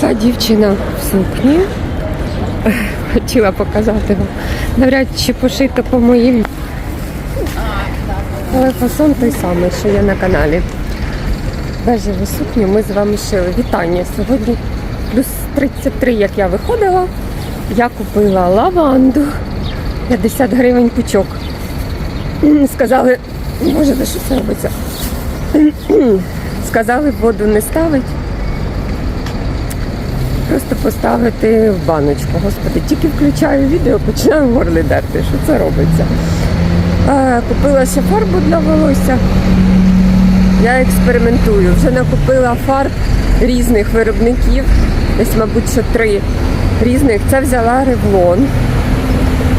Прийшла дівчина в сукні. Хотіла показати вам. Навряд чи пошито по моїм. Але фасон той самий, що є на каналі. Бежеву сукню ми з вами шили. Вітання. Сьогодні плюс 33, як я виходила. Я купила лаванду. 50 гривень пучок. Сказали, боже, де що це робиться? Сказали, воду не ставить. Просто поставити в баночку. Господи, тільки включаю відео, починаю горлі дерти. Що це робиться? Е, Купила ще фарбу для волосся. Я експериментую. Вже накупила фарб різних виробників. Десь, мабуть, що три різних. Це взяла ревлон.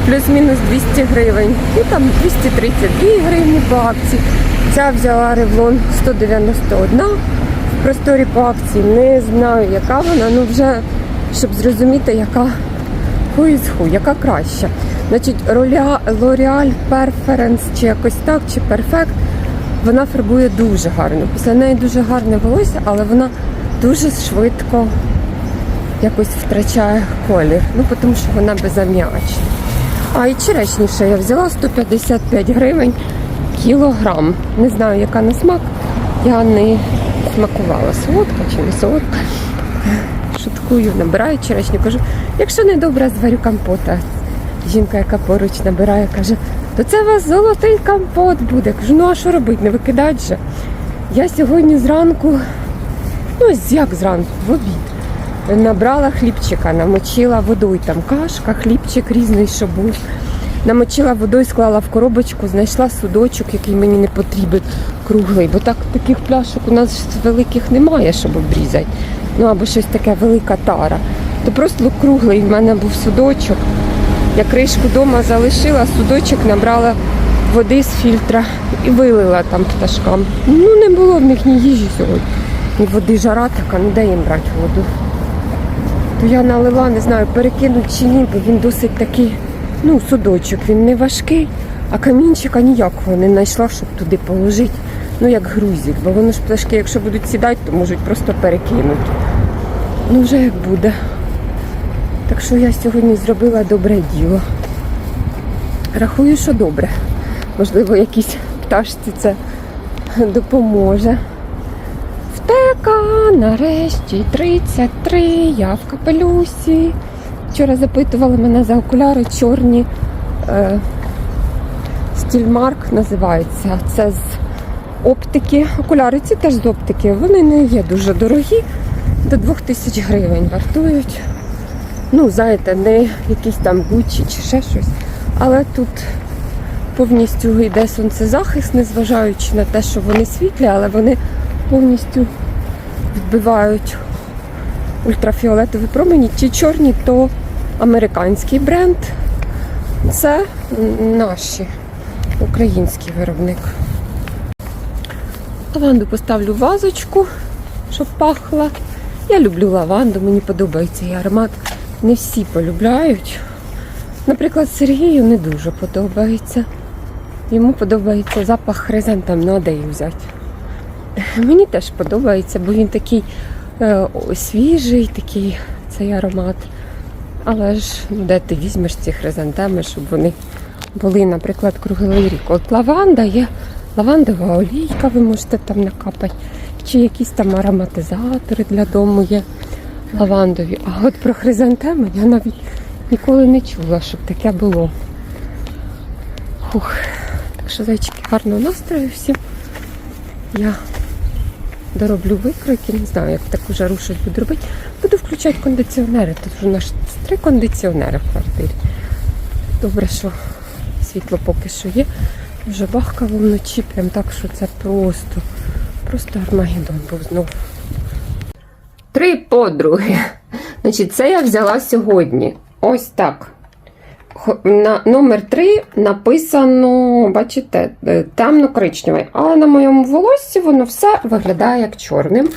Плюс-мінус 200 гривень. І там 232 гривні по акції. Ця взяла ревлон 191 в просторі по акції. Не знаю, яка вона, ну вже щоб зрозуміти, яка who, яка краща. Значить, L'Oreal Preference чи якось так, чи Perfect, вона фарбує дуже гарно. Після неї дуже гарне волосся, але вона дуже швидко якось втрачає колір. Ну, тому що вона безам'ячна. А і черешніше я взяла 155 гривень кілограм. Не знаю, яка на смак. Я не смакувала, солодка чи не солодка. Шуткую, набираю черешню, кажу, якщо не добре, зварю компота. Жінка, яка поруч набирає, каже, то це у вас золотий компот буде. Кажу, ну а що робити, не викидать же. Я сьогодні зранку, ну як зранку, в обід, набрала хлібчика, намочила водою, там кашка, хлібчик різний, що був. Намочила водою, склала в коробочку, знайшла судочок, який мені не потрібен, круглий, бо так таких пляшок у нас великих немає, щоб обрізати. Ну або щось таке велика тара. То просто круглий в мене був судочок. Я кришку вдома залишила, судочок набрала води з фільтра і вилила там пташкам. Ну не було в них ні їжі сьогодні, ні води жара така, ну де їм брати воду. То я налила, не знаю, перекинуть чи ні, бо він досить такий, ну, судочок, він не важкий, а камінчика ніякого не знайшла, щоб туди положити. Ну, як грузик, бо воно ж пташки, якщо будуть сідати, то можуть просто перекинути. Ну, вже як буде. Так що я сьогодні зробила добре діло. Рахую, що добре. Можливо, якійсь пташці це допоможе. Втека, нарешті 33, я в капелюсі. Вчора запитували мене за окуляри чорні. Е, Стільмарк називається. Це з оптики. Окуляри ці теж з оптики. Вони не є дуже дорогі, до 2000 гривень вартують. Ну, знаєте, не якісь там Гуччі чи ще щось. Але тут повністю йде сонцезахист, незважаючи на те, що вони світлі, але вони повністю відбивають ультрафіолетові промені. Ті чорні, то американський бренд. Це наші, український виробник. Лаванду поставлю в вазочку, щоб пахла. Я люблю лаванду, мені подобається її аромат. Не всі полюбляють. Наприклад, Сергію не дуже подобається. Йому подобається запах хризантем, ну а де їх взяти? Мені теж подобається, бо він такий е, свіжий, такий цей аромат. Але ж ну, де ти візьмеш ці хризантеми, щоб вони були, наприклад, круглий рік. От лаванда є лавандова олійка, ви можете там накапати, чи якісь там ароматизатори для дому є лавандові. А от про хризантеми я навіть ніколи не чула, щоб таке було. Фух. Так що, зайчики, гарного настрою всім. Я дороблю викройки, не знаю, як таку жару щось буду робити. Буду включати кондиціонери. Тут у нас три кондиціонери в квартирі. Добре, що світло поки що є. Вже бахкало вночі, прям так, що це просто, просто Армагеддон був знову. Три подруги. Значить, це я взяла сьогодні. Ось так. На номер 3 написано, бачите, е, темно-коричневий. Але на моєму волоссі воно все виглядає як чорним.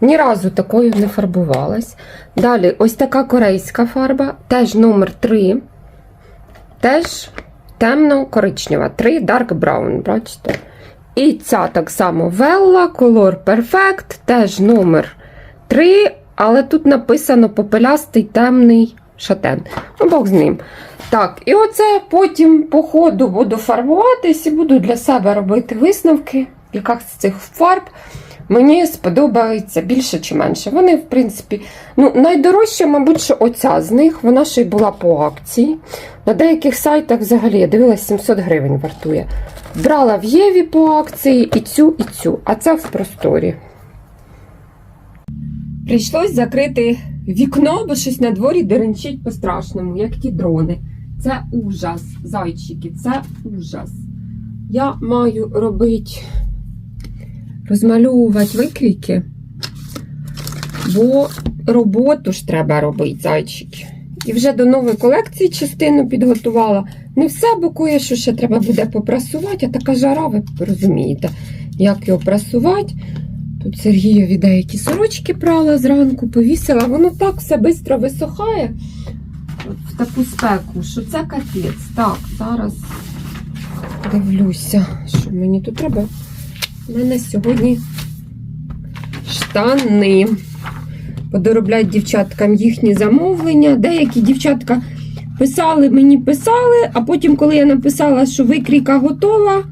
Ні разу такою не фарбувалась. Далі, ось така корейська фарба, теж номер 3. Теж темно-коричнева. 3 Dark Brown, бачите? І ця так само Vella, Color Perfect, теж номер 3 але тут написано попелястий темний шатен. Ну, Бог з ним. Так, і оце потім по ходу буду фарбуватись і буду для себе робити висновки, яка з цих фарб мені сподобається більше чи менше. Вони, в принципі, ну, найдорожча, мабуть, що оця з них, вона ще й була по акції. На деяких сайтах взагалі я дивилась 700 гривень вартує. Брала в Єві по акції і цю, і цю, а це в просторі. Прийшлось закрити вікно, бо щось на дворі деренчить по-страшному, як ті дрони. Це ужас, зайчики, це ужас. Я маю робити, розмальовувати викрійки, бо роботу ж треба робити, зайчики. І вже до нової колекції частину підготувала. Не все, бо кое що ще треба буде попрасувати, а така жара, ви розумієте, як його прасувати. Тут Сергійові деякі сорочки прала зранку, повісила. Воно так все швидко висохає в таку спеку, що це капець. Так, зараз дивлюся, що мені тут треба. У мене сьогодні штани. Подороблять дівчаткам їхні замовлення. Деякі дівчатка писали, мені писали, а потім, коли я написала, що викрійка готова,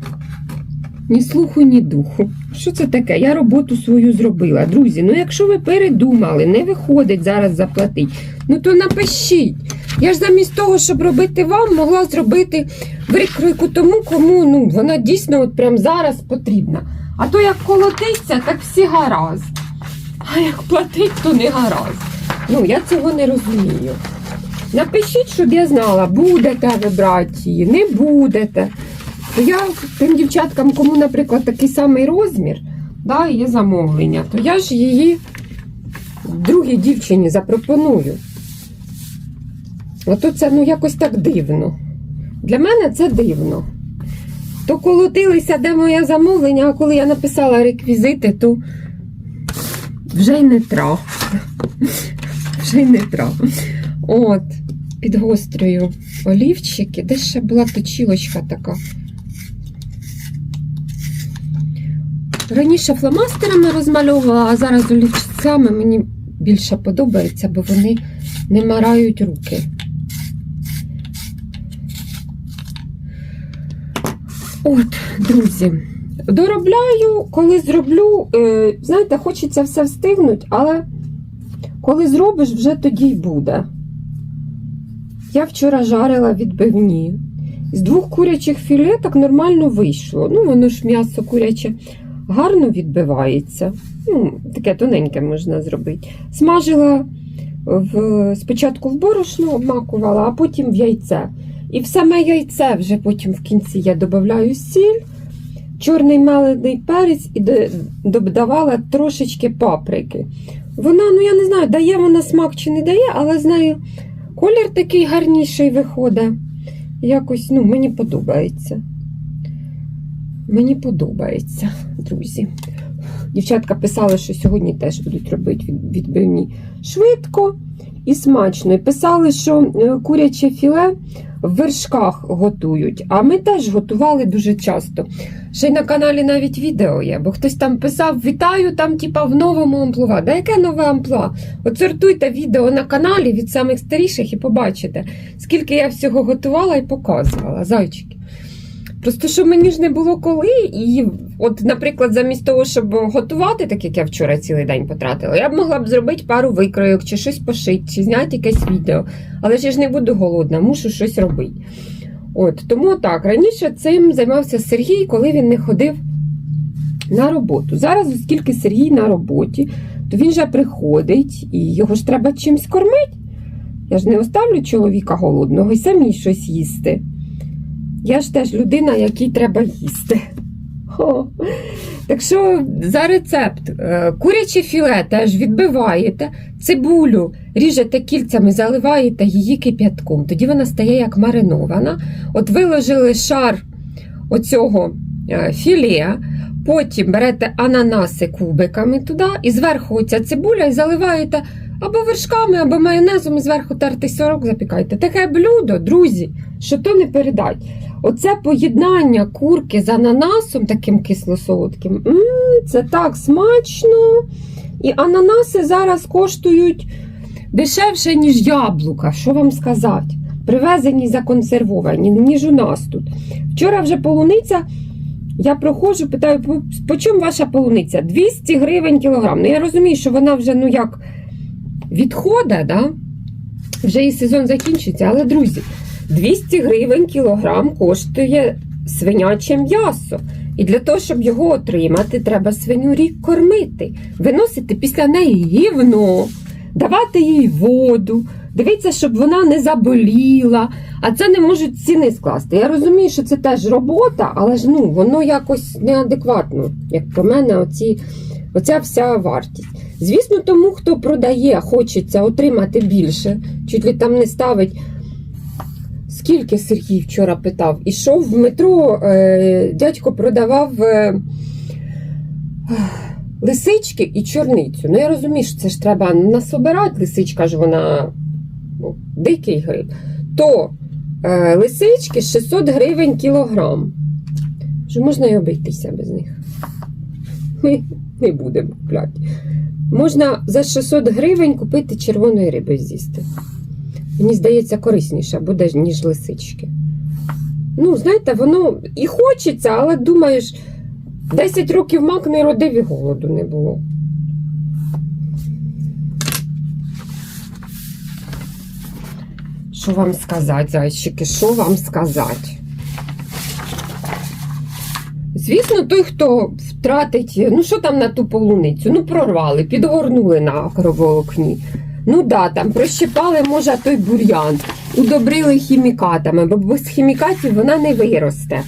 ні слуху, ні духу. Що це таке? Я роботу свою зробила. Друзі, ну якщо ви передумали, не виходить зараз заплатити, ну то напишіть. Я ж замість того, щоб робити вам, могла зробити викройку тому, кому ну, вона дійсно от прямо зараз потрібна. А то як колотиться, так всі гаразд. А як платить, то не гаразд. Ну, я цього не розумію. Напишіть, щоб я знала, будете ви брати її, не будете. То я тим дівчаткам, кому, наприклад, такий самий розмір, да, є замовлення, то я ж її другій дівчині запропоную. Ото це ну, якось так дивно. Для мене це дивно. То колотилися, де моє замовлення, а коли я написала реквізити, то вже й не тра. Вже й не тра. От, підгострюю олівчики. Де ще була точілочка така. Раніше фломастерами розмальовувала, а зараз олівцями мені більше подобається, бо вони не марають руки. От, друзі, доробляю, коли зроблю, е, знаєте, хочеться все встигнути, але коли зробиш, вже тоді й буде. Я вчора жарила відбивні. З двох курячих філеток нормально вийшло. Ну, воно ж м'ясо куряче гарно відбивається. Ну, таке тоненьке можна зробити. Смажила в, спочатку в борошно обмакувала, а потім в яйце. І в саме яйце вже потім в кінці я додаю сіль, чорний мелений перець і додавала трошечки паприки. Вона, ну я не знаю, дає вона смак чи не дає, але з нею колір такий гарніший виходить. Якось ну, мені подобається. Мені подобається, друзі. Дівчатка писали, що сьогодні теж будуть робити відбивні швидко і смачно. І писали, що е, куряче філе в вершках готують. А ми теж готували дуже часто. Ще й на каналі навіть відео є, бо хтось там писав: Вітаю там, типа, в новому амплуа. Да яке нове амплуа? От сортуйте відео на каналі від самих старіших і побачите, скільки я всього готувала і показувала. Зайчики. Просто що мені ж не було коли, і от, наприклад, замість того, щоб готувати, так як я вчора цілий день потратила, я б могла б зробити пару викройок, чи щось пошити, чи зняти якесь відео. Але ж я ж не буду голодна, мушу щось робити. От, тому так, раніше цим займався Сергій, коли він не ходив на роботу. Зараз, оскільки Сергій на роботі, то він же приходить і його ж треба чимось кормити. Я ж не оставлю чоловіка голодного і самі щось їсти. Я ж теж людина, якій треба їсти. О. Так що за рецепт е, куряче філе теж відбиваєте, цибулю ріжете кільцями, заливаєте її кип'ятком. Тоді вона стає як маринована. От виложили шар оцього е, філе, потім берете ананаси кубиками туди, і зверху оця цибуля і заливаєте або вершками, або майонезом і зверху тертий сирок запікайте. Таке блюдо, друзі, що то не передать. Оце поєднання курки з ананасом таким кисло-солодким. м це так смачно. І ананаси зараз коштують дешевше, ніж яблука. Що вам сказати? Привезені законсервовані, ніж у нас тут. Вчора вже полуниця. Я проходжу, питаю, по чому ваша полуниця? 200 гривень кілограм. Ну я розумію, що вона вже ну як відходить, да? вже і сезон закінчиться. Але, друзі, 200 гривень кілограм коштує свиняче м'ясо. І для того, щоб його отримати, треба свиню рік кормити, виносити після неї гівно, давати їй воду, дивіться, щоб вона не заболіла. А це не можуть ціни скласти. Я розумію, що це теж робота, але ж ну, воно якось неадекватно, як про мене, оці, оця вся вартість. Звісно, тому, хто продає, хочеться отримати більше, чуть ли там не ставить. Скільки Сергій вчора питав? Ішов в метро, е, дядько продавав е, лисички і чорницю. Ну, я розумію, що це ж треба насобирати, лисичка ж вона ну, дикий гриб. То е, лисички 600 гривень кілограм. Що можна й обійтися без них? Ми не будемо купляти. Можна за 600 гривень купити червоної риби з'їсти. Мені здається, корисніше буде, ніж лисички. Ну, знаєте, воно і хочеться, але думаєш, 10 років мак не родив і голоду не було. Що вам сказати, зайчики, що вам сказати? Звісно, той, хто втратить, ну що там на ту полуницю? Ну, прорвали, підгорнули на кровоокні. Ну да, там прощипали, може, той бур'ян, удобрили хімікатами, бо без хімікатів вона не виросте.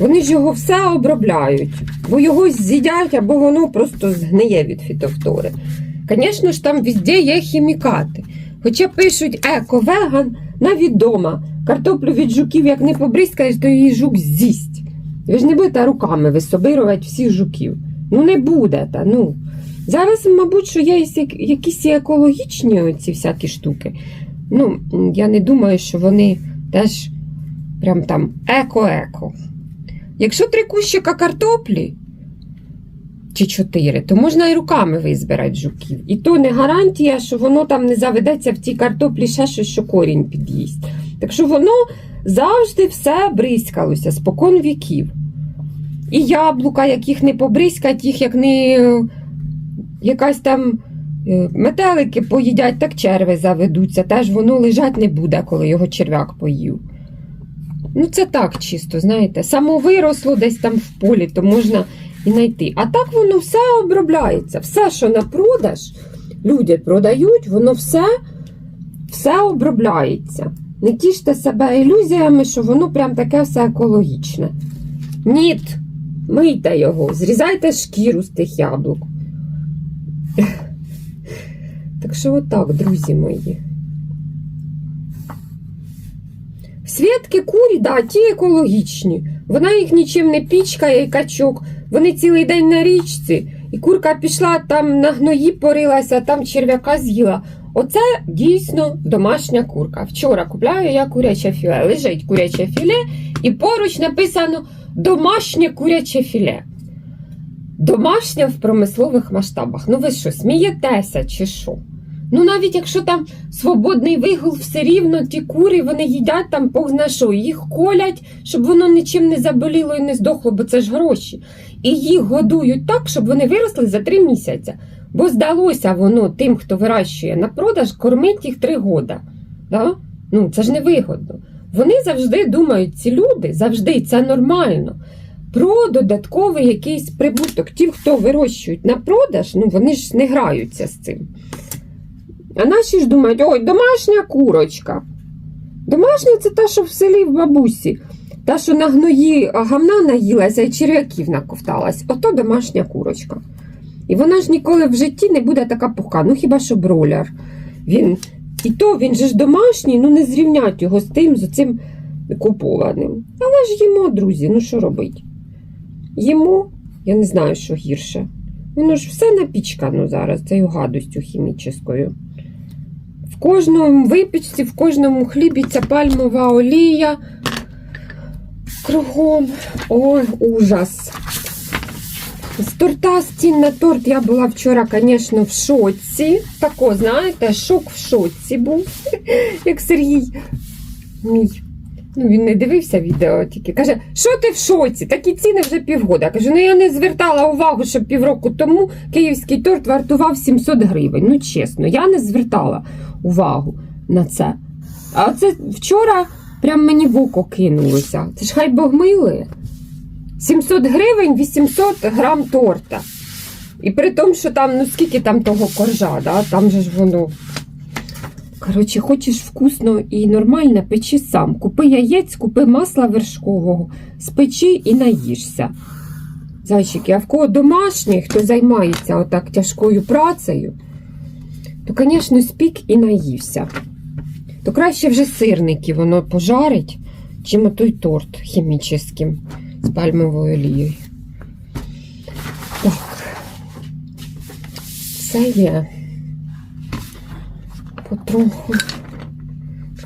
Вони ж його все обробляють, бо його з'їдять або воно просто згниє від фітофтори. Звісно ж, там везде є хімікати. Хоча пишуть еко-веган, навіть дома. Картоплю від жуків, як не побризкаєш, то її жук з'їсть. Ви ж не будете руками висобирувати всіх жуків. Ну не будете. ну. Зараз, мабуть, що є якісь екологічні ці всякі штуки. Ну, я не думаю, що вони теж прям там еко-еко. Якщо три кущика картоплі чи чотири, то можна і руками визбирати жуків. І то не гарантія, що воно там не заведеться в тій картоплі ще щось, що корінь під'їсть. Так що воно завжди все бризкалося, спокон віків. І яблука, яких не побризкать, їх як не якась там е, метелики поїдять, так черви заведуться. Теж воно лежать не буде, коли його черв'як поїв. Ну, це так чисто, знаєте. Само виросло десь там в полі, то можна і знайти. А так воно все обробляється. Все, що на продаж люди продають, воно все, все обробляється. Не тіште себе ілюзіями, що воно прям таке все екологічне. Ніт, мийте його, зрізайте шкіру з тих яблук. Так що отак, друзі мої. Свідки курі, да, ті екологічні. Вона їх нічим не пічкає і качок. Вони цілий день на річці, і курка пішла там на гної порилася, там черв'яка з'їла. Оце дійсно домашня курка. Вчора купляю я куряче філе. Лежить куряче філе, і поруч написано домашнє куряче філе. Домашня в промислових масштабах. Ну ви що, смієтеся чи що? Ну навіть якщо там свободний вигул, все рівно ті кури вони їдять там Бог що, їх колять, щоб воно нічим не заболіло і не здохло, бо це ж гроші. І їх годують так, щоб вони виросли за три місяці. Бо здалося воно тим, хто вирощує на продаж, кормить їх три года. Да? Ну це ж не вигодно. Вони завжди думають, ці люди завжди це нормально. Про додатковий якийсь прибуток. Ті, хто вирощують на продаж, ну вони ж не граються з цим. А наші ж думають, ой, домашня курочка. Домашня це та, що в селі в бабусі. Та, що на гної гамна наїлася і черв'яків наковталась. Ото домашня курочка. І вона ж ніколи в житті не буде така пухка. Ну хіба що броляр. Він, І то він же ж домашній, ну не зрівнять його з тим, з цим купованим. Але ж їмо, друзі, ну що робить? Їмо, я не знаю, що гірше. Воно ж все напічкано зараз цією гадостю хімічною. кожному випічці, в кожному хлібі ця пальмова олія. Кругом. Ой, ужас. З торта з цін на торт я була вчора, звісно, в шоці. Тако, знаєте, шок в шоці був, як Сергій мій. Ну, він не дивився відео тільки. Каже, що ти в шоці? Такі ціни вже півгода. Кажу, ну я не звертала увагу, що півроку тому київський торт вартував 700 гривень. Ну, чесно, я не звертала увагу на це. А це вчора прям мені в око кинулося. Це ж хай Бог милує. 700 гривень 800 грам торта. І при тому, що там, ну скільки там того коржа, да? там же ж воно. Коротше, хочеш вкусно і нормально, печи сам. Купи яєць, купи масла вершкового, спечи і наїшся. Зайчики, а в кого домашній, хто займається отак тяжкою працею, то, звісно, спік і наївся. То краще вже сирники воно пожарить, чим отой торт хімічним з пальмовою олією. Так, це є потроху.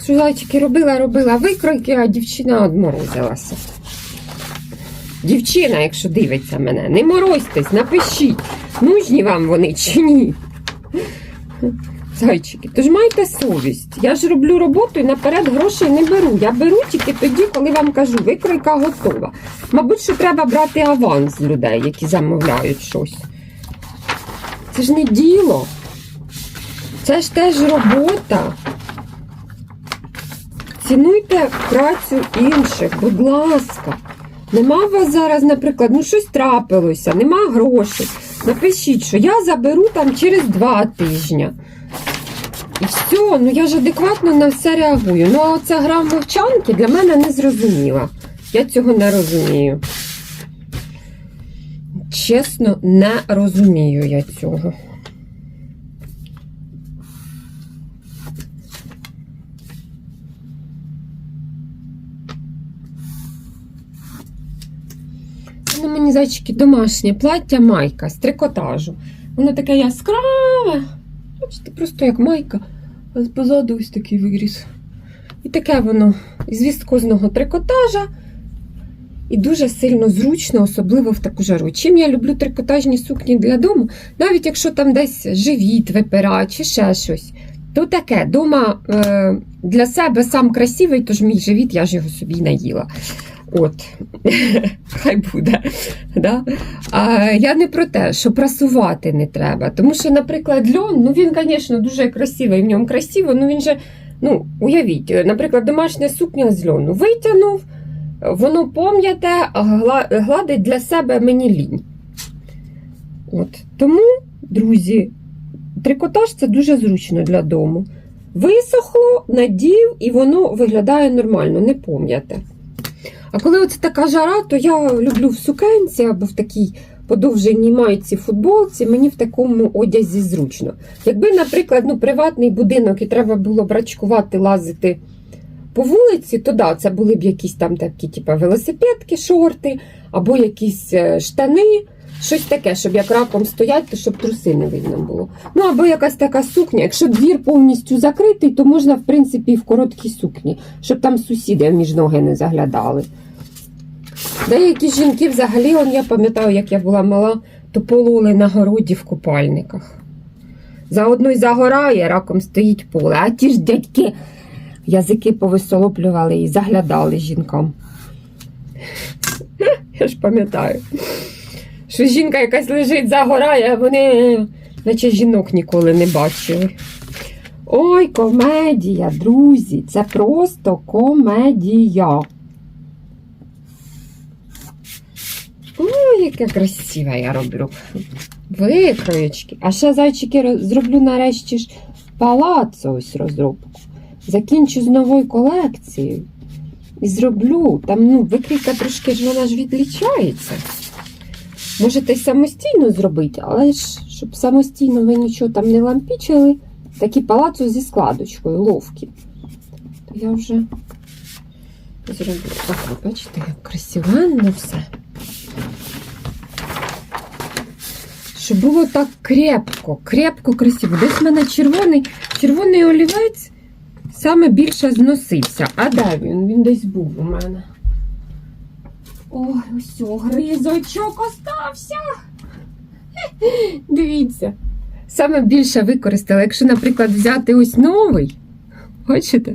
Що робила, робила викройки, а дівчина одморозилася. Дівчина, якщо дивиться мене, не морозьтесь, напишіть, нужні вам вони чи ні. Зайчики, тож майте совість. Я ж роблю роботу і наперед грошей не беру. Я беру тільки тоді, коли вам кажу, викройка готова. Мабуть, що треба брати аванс з людей, які замовляють щось. Це ж не діло. Це ж теж робота. Цінуйте працю інших, будь ласка. Нема у вас зараз, наприклад, ну щось трапилося, нема грошей. Напишіть, що я заберу там через два тижні. І все, ну я ж адекватно на все реагую. Ну, а оця гра мовчанки для мене не зрозуміла. Я цього не розумію. Чесно, не розумію я цього. Ну, мені зайчики домашнє плаття майка з трикотажу. Воно таке яскраве. Бачите, просто як майка, а позаду ось такий виріс. І таке воно із віскозного трикотажа. І дуже сильно зручно, особливо в таку жару. Чим я люблю трикотажні сукні для дому, навіть якщо там десь живіт випирає чи ще щось, то таке дома е, для себе сам красивий, тож мій живіт, я ж його собі наїла. От, хай буде. Да? А я не про те, що прасувати не треба. Тому що, наприклад, льон, ну він, звісно, дуже красивий, в ньому красиво, ну він же, ну, уявіть, наприклад, домашня сукня з льону витягнув, воно пом'яте, гладить для себе мені лінь. От. Тому, друзі, трикотаж це дуже зручно для дому. Висохло, надів, і воно виглядає нормально, не пом'яте. А коли оце така жара, то я люблю в сукенці або в такій подовженій майці футболці, мені в такому одязі зручно. Якби, наприклад, ну, приватний будинок і треба було брачкувати, лазити по вулиці, то да, це були б якісь там такі, типу, велосипедки, шорти, або якісь е, штани, щось таке, щоб як раком стоять, то щоб труси не видно було. Ну, або якась така сукня. Якщо двір повністю закритий, то можна, в принципі, і в короткій сукні, щоб там сусіди між ноги не заглядали. Деякі жінки взагалі, он, я пам'ятаю, як я була мала, то пололи на городі в купальниках. Заодно й загорає, раком стоїть поле, а ті ж дядьки язики повисолоплювали і заглядали жінкам. Я ж пам'ятаю, що жінка якась лежить, загорає, а вони наче жінок ніколи не бачили. Ой, комедія, друзі, це просто комедія. Ой, яке красиве я роблю. Викроєчки. А ще зайчики зроблю нарешті ж палацо ось розробку. Закінчу з новою колекцією. І зроблю. Там ну, викрійка трошки ж вона ж відлічається. Можете самостійно зробити, але ж, щоб самостійно ви нічого там не лампічили, такі палацо зі складочкою, ловкі. То я вже зроблю. Так, бачите, як красивенно все. щоб було так крепко, крепко, красиво. Десь в мене червоний, червоний олівець саме більше зносився. А де він? Він десь був у мене. Ой, ось о, гризочок остався. Дивіться. Саме більше використала. Якщо, наприклад, взяти ось новий, бачите?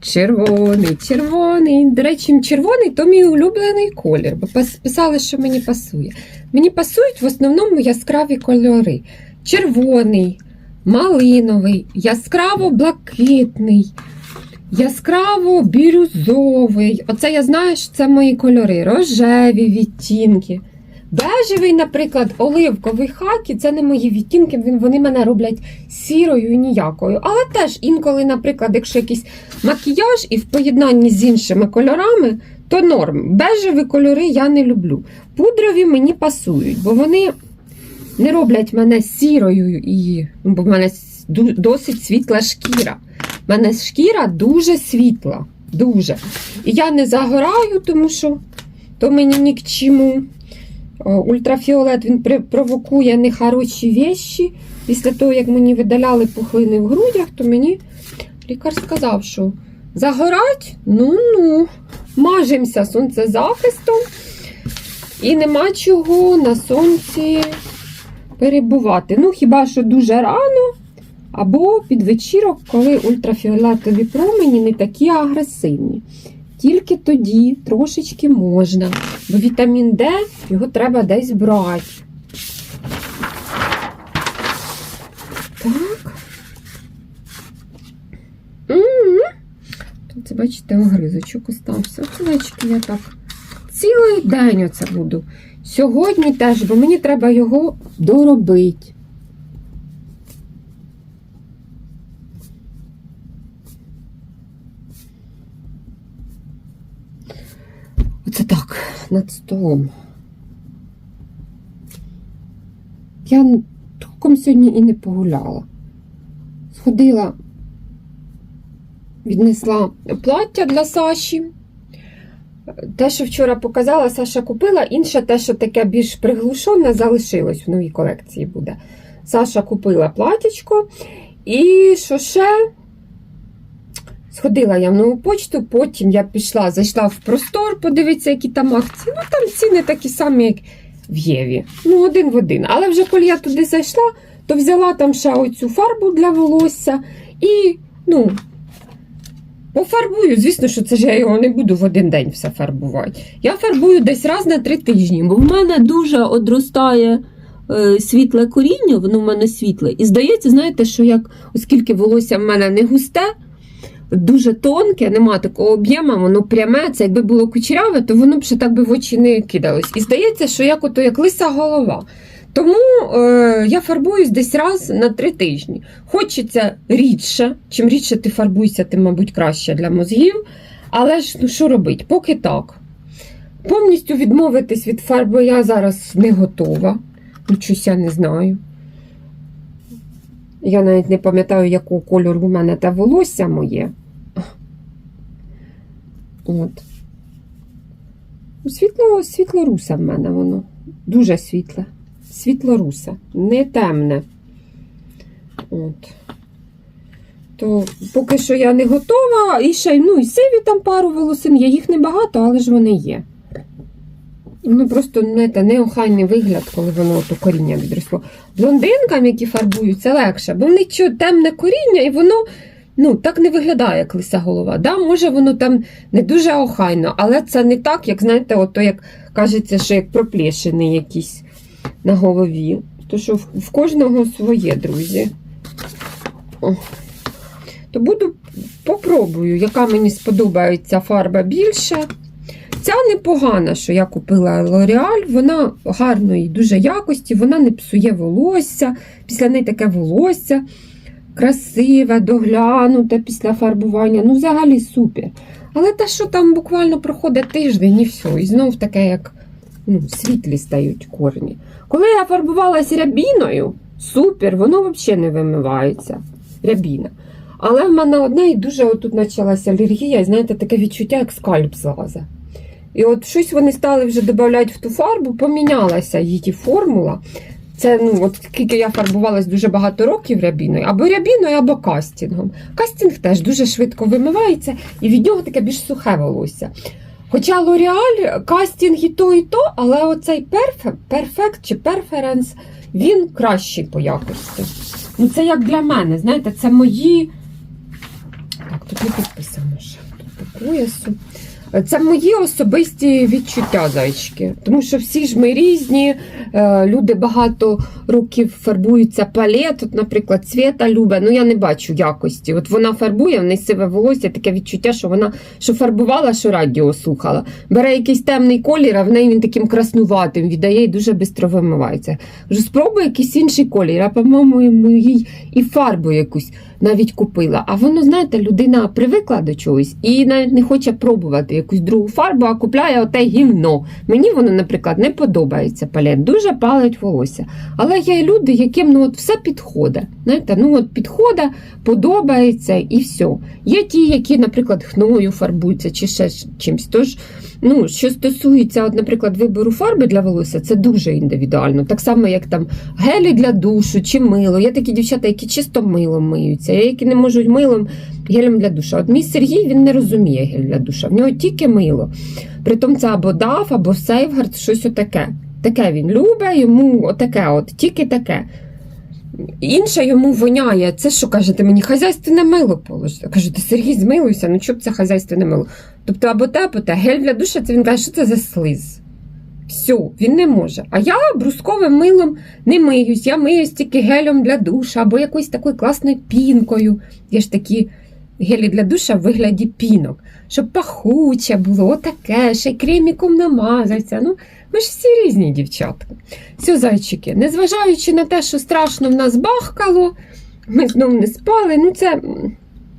Червоний, червоний. До речі, червоний то мій улюблений колір, бо писали, що мені пасує. Мені пасують в основному яскраві кольори: червоний, малиновий, яскраво блакитний, яскраво бірюзовий. Оце я знаю, що це мої кольори, рожеві відтінки. Бежевий, наприклад, оливковий хакі це не мої відтінки, вони мене роблять сірою і ніякою. Але теж інколи, наприклад, якщо якийсь макіяж і в поєднанні з іншими кольорами, то норм. Бежеві кольори я не люблю. Пудрові мені пасують, бо вони не роблять мене сірою, і, ну, бо в мене досить світла шкіра. У мене шкіра дуже світла. Дуже. І я не загораю, тому що то мені ні к чому. Ультрафіолет він провокує нехороші вещі. Після того, як мені видаляли пухлини в грудях, то мені лікар сказав, що загорать, ну-ну, мажемося сонцезахистом. І нема чого на сонці перебувати. Ну, хіба що дуже рано, або під вечірок, коли ультрафіолетові промені не такі агресивні. Тільки тоді трошечки можна, бо вітамін Д його треба десь брати. Так. Тут, бачите, огризочок остався. Овечки я так цілий день оце буду. Сьогодні теж, бо мені треба його доробити. Так, над столом. Я толком сьогодні і не погуляла. Сходила, віднесла плаття для Саші. Те, що вчора показала, Саша купила, інше те, що таке більш приглушене, залишилось в новій колекції буде. Саша купила платічко. І що ще? Сходила я в нову почту, потім я пішла, зайшла в простор, подивитися, які там акції. Ну там ціни такі самі, як в Єві. Ну, один в один. Але вже коли я туди зайшла, то взяла там ще оцю фарбу для волосся і, ну, пофарбую. Звісно, що це ж я його не буду в один день все фарбувати. Я фарбую десь раз на три тижні, бо в мене дуже одростає е, світле коріння, воно в мене світле. І здається, знаєте, що як оскільки волосся в мене не густе, дуже тонке, нема такого об'єму, воно пряме. Це якби було кучеряве, то воно б ще так би в очі не кидалось. І здається, що як ото як лиса голова. Тому е, я фарбуюсь десь раз на три тижні. Хочеться рідше. Чим рідше ти фарбуєшся, тим, мабуть, краще для мозгів. Але ж ну що робити? Поки так. Повністю відмовитись від фарби я зараз не готова. Ну, я не знаю. Я навіть не пам'ятаю, якого кольору у мене те волосся моє. От. Світло, світло-русе в мене воно. Дуже світле. Світло-русе, не темне. От. То поки що я не готова. І ще ну, і сиві там пару волосин, є їх небагато, але ж вони є. Ну, просто знаєте, неохайний вигляд, коли воно то коріння відросло. Блондинкам, які фарбують, це легше, бо в них темне коріння, і воно ну, так не виглядає, як лиса голова. Да, може, воно там не дуже охайно, але це не так, як знаєте, ото як кажеться, що як проплешини якісь на голові. То що в кожного своє, друзі. О. То буду попробую, яка мені сподобається фарба більше. Ця непогана, що я купила L'Oreal, вона гарної дуже якості, вона не псує волосся, після неї таке волосся красиве, доглянуте після фарбування. Ну, взагалі супер. Але те, що там буквально проходить тиждень і все, і знов таке, як ну, світлі стають корні. Коли я фарбувалася рябіною, супер, воно взагалі не вимивається. Рябіна. Але в мене одне і дуже отут почалася алергія, і знаєте, таке відчуття, як скальп злазить. І от щось вони стали вже додавати в ту фарбу, помінялася її формула. Це ну, от скільки я фарбувалась дуже багато років рябіною, або рябіною, або кастингом. Кастинг теж дуже швидко вимивається, і від нього таке більш сухе волосся. Хоча L'Oreal, кастинг і то, і то, але оцей перфект чи перференс, він кращий по якості. Ну, це як для мене, знаєте, це мої. Так, тут не підписано ще. Тут по поясу. Це мої особисті відчуття, зайчики. Тому що всі ж ми різні, е, люди багато років фарбуються палет. От, наприклад, Свята любить, ну я не бачу якості. От вона фарбує, в неї сиве волосся, таке відчуття, що вона що фарбувала, що радіо слухала. Бере якийсь темний колір, а в неї він таким краснуватим віддає і дуже швидко вимивається. Кажу, спробуй якийсь інший колір, а по-моєму, їй і фарбу якусь навіть купила. А воно, знаєте, людина привикла до чогось і навіть не хоче пробувати якусь другу фарбу, а купляє оте гівно. Мені воно, наприклад, не подобається палет, дуже палить волосся. Але є люди, яким ну, от все підходить. Знаєте, ну от підходить, подобається і все. Є ті, які, наприклад, хною фарбуються чи ще чимось. Тож, ну, що стосується, от, наприклад, вибору фарби для волосся, це дуже індивідуально. Так само, як там гелі для душу чи мило. Є такі дівчата, які чисто милом миються, які не можуть милом гелем для душа. От мій Сергій він не розуміє гель для душа. В нього тільки мило. Притом це або DAF, або Сейфгард, щось отаке. Таке він любить, йому отаке, от тільки таке. Інше йому воняє. Це що кажете мені, хазяйственне мило положити. Кажу, ти Сергій, змилуйся, ну чоб це хазяйственне мило. Тобто або те, або те. Гель для душа, це він каже, що це за слиз. Все, він не може. А я брусковим милом не миюсь. Я миюсь тільки гелем для душа або якоюсь такою класною пінкою. Я ж такі гелі для душа в вигляді пінок, щоб пахуче було, отаке, ще й креміком намазатися. Ну, ми ж всі різні дівчатка. Все, зайчики, незважаючи на те, що страшно в нас бахкало, ми знов не спали. Ну, це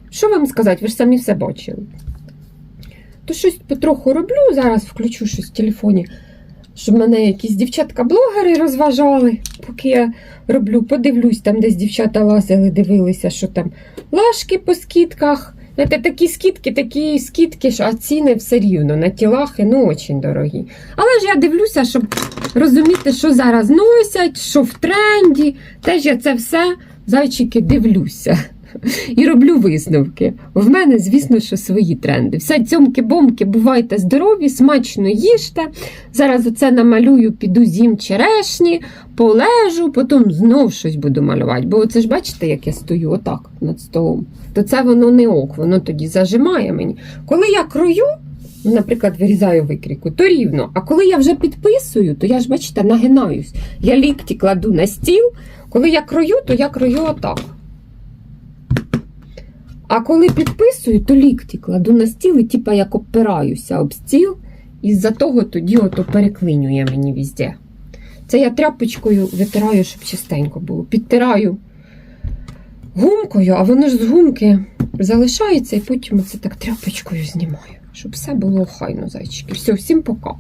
що вам сказати, ви ж самі все бачили. То щось потроху роблю, зараз включу щось в телефоні, щоб мене якісь дівчатка-блогери розважали, поки я роблю, подивлюсь, там десь дівчата лазили, дивилися, що там лашки по скидках. Знаєте, такі скидки, такі скидки, що а ціни все рівно на ті лахи, ну, дуже дорогі. Але ж я дивлюся, щоб розуміти, що зараз носять, що в тренді. Теж я це все, зайчики, дивлюся. І роблю висновки. В мене, звісно, що свої тренди. Все цьомки-бомки, бувайте здорові, смачно їжте. Зараз оце намалюю, піду з'їм черешні, полежу, потім знов щось буду малювати. Бо це ж бачите, як я стою отак над столом. То це воно не ок, воно тоді зажимає мені. Коли я крою, ну, наприклад, вирізаю викріку, то рівно. А коли я вже підписую, то я ж, бачите, нагинаюсь. Я лікті кладу на стіл. Коли я крою, то я крою отак. А коли підписую, то лікті кладу на стіл і типа як опираюся об стіл, і з-за того тоді ото переклинює мені везде. Це я тряпочкою витираю, щоб чистенько було. Підтираю гумкою, а воно ж з гумки залишається, і потім це так тряпочкою знімаю, щоб все було хайно, зайчики. Все, всім пока.